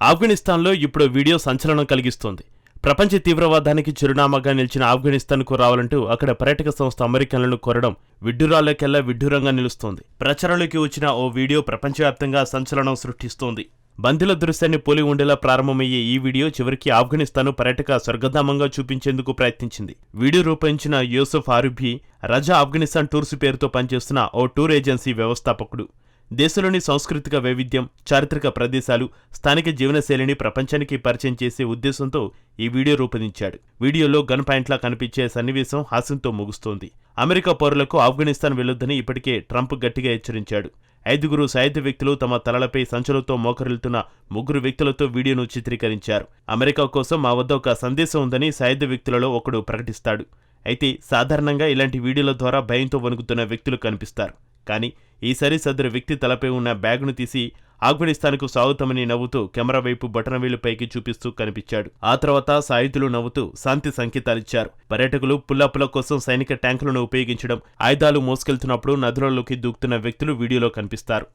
ఆఫ్ఘనిస్తాన్లో ఇప్పుడు వీడియో సంచలనం కలిగిస్తోంది. ప్రపంచ తీవ్రవాదానికి చిరునామాగా నిలిచిన ఆఫ్ఘనిస్తాన్కు రావాలంటూ అక్కడ పర్యాటక సంస్థ అమెరికన్లను కోరడం విడ్డూరాలకెల్లా విడ్డూరంగా నిలుస్తోంది. ప్రచారంలోకి వచ్చిన ఓ వీడియో ప్రపంచవ్యాప్తంగా సంచలనం సృష్టిస్తోంది. బందీల దృశ్యాన్ని పోలి ఉండేలా ప్రారంభమయ్యే ఈ వీడియో చివరికి ఆఫ్ఘనిస్తాన్ పర్యాటక స్వర్గధామంగా చూపించేందుకు ప్రయత్నించింది. వీడియో రూపొందించిన యూసుఫ్ ఆరుబీ రజా ఆఫ్ఘనిస్తాన్ టూర్స్ పేరుతో పనిచేస్తున్న ఓ టూర్ ఏజెన్సీ వ్యవస్థాపకుడు. దేశంలోని సాంస్కృతిక వైవిధ్యం చారిత్రక ప్రదేశాలు స్థానిక జీవనశైలిని ప్రపంచానికి పరిచయం చేసే ఉద్దేశంతో ఈ వీడియో రూపొందించాడు. వీడియోలో గన్ పాయింట్లా కనిపించే సన్నివేశం హాస్యంతో ముగుస్తోంది. అమెరికా పౌరులకు ఆఫ్ఘనిస్తాన్ వెళ్ళొద్దని ఇప్పటికే ట్రంప్ గట్టిగా హెచ్చరించాడు. ఐదుగురు సాయుధ వ్యక్తులు తమ తలలపై సంచులతో మోకరిల్లుతున్న ముగ్గురు వ్యక్తులతో వీడియోను చిత్రీకరించారు. అమెరికా కోసం మా వద్ద ఒక సందేశం ఉందని సాయుధ వ్యక్తులలో ఒకడు ప్రకటిస్తాడు. అయితే సాధారణంగా ఇలాంటి వీడియోల ద్వారా భయంతో వణుకుతున్న వ్యక్తులు కనిపిస్తారు. కానీ ఈసారి సదరు వ్యక్తి తలపై ఉన్న బ్యాగును తీసి ఆఫ్ఘనిస్తాన్కు సాగుతామని నవ్వుతూ కెమెరా వైపు బటనవేలు పైకి చూపిస్తూ కనిపించాడు. ఆ తర్వాత సాయుధులు నవ్వుతూ శాంతి సంకేతాలిచ్చారు పర్యాటకులు పుల్లాపుల కోసం సైనిక ట్యాంకులను ఉపయోగించడం ఆయుధాలు మోసుకెళ్తున్నప్పుడు నదులలోకి దూకుతున్న వ్యక్తులు వీడియోలో కనిపిస్తారు.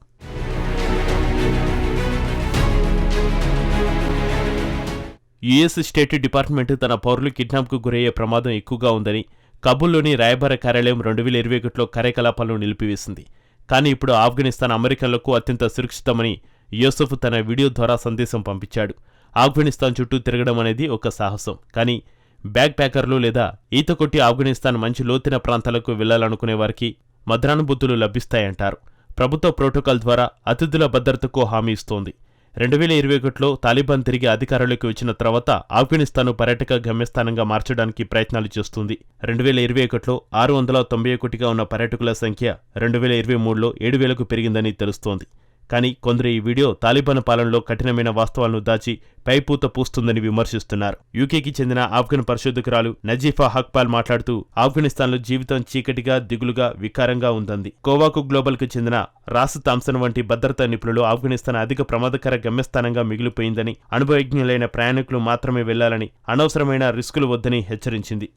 యుఎస్ స్టేట్ డిపార్ట్మెంట్ తన పౌరులు కిడ్నాప్కు గురయ్యే ప్రమాదం ఎక్కువగా ఉందని కబుల్లోని రాయబార కార్యాలయం రెండు వేల ఇరవై ఒకటిలో కార్యకలాపాలను నిలిపివేసింది. కానీ ఇప్పుడు ఆఫ్ఘనిస్తాన్ అమెరికన్లకు అత్యంత సురక్షితమని యూసఫ్ తన వీడియో ద్వారా సందేశం పంపించాడు. ఆఫ్ఘనిస్తాన్ చుట్టూ తిరగడం అనేది ఒక సాహసం. కానీ బ్యాగ్ ప్యాకర్లు లేదా ఈత కొట్టి ఆఫ్ఘనిస్తాన్ మంచి లోతైన ప్రాంతాలకు వెళ్ళాలనుకునే వారికి మద్రానుభూతులు లభిస్తాయంటారు. ప్రభుత్వ ప్రోటోకాల్ ద్వారా అతిథుల భద్రతకు హామీ ఇస్తోంది. రెండు వేల ఇరవై ఒకటిలో తాలిబాన్ తిరిగి అధికారంలోకి వచ్చిన తర్వాత ఆఫ్ఘనిస్తాను పర్యాటక గమ్యస్థానంగా మార్చడానికి ప్రయత్నాలు చేస్తుంది. రెండు వేల ఇరవై ఒకటిలో ఆరు వందల తొంభై ఒకటిగా ఉన్న పర్యాటకుల సంఖ్య రెండు వేల ఇరవై మూడులో ఏడు వేలకు పెరిగిందని తెలుస్తోంది. కానీ కొందరు ఈ వీడియో తాలిబాన్ పాలనలో కఠినమైన వాస్తవాలను దాచి పైపూత పూస్తుందని విమర్శిస్తున్నారు. యూకేకి చెందిన ఆఫ్ఘన్ పరిశోధకురాలు నజీఫా హక్పాల్ మాట్లాడుతూ ఆఫ్ఘనిస్తాన్లో జీవితం చీకటిగా దిగులుగా వికారంగా ఉందంది. కోవాకు గ్లోబల్కు చెందిన రాస్ థామ్సన్ వంటి భద్రతా నిపుణులు ఆఫ్ఘనిస్తాన్ అధిక ప్రమాదకర గమ్యస్థానంగా మిగిలిపోయిందని అనుభవజ్ఞులైన ప్రయాణికులు మాత్రమే వెళ్ళాలని అనవసరమైన రిస్కులు వద్దని హెచ్చరించింది.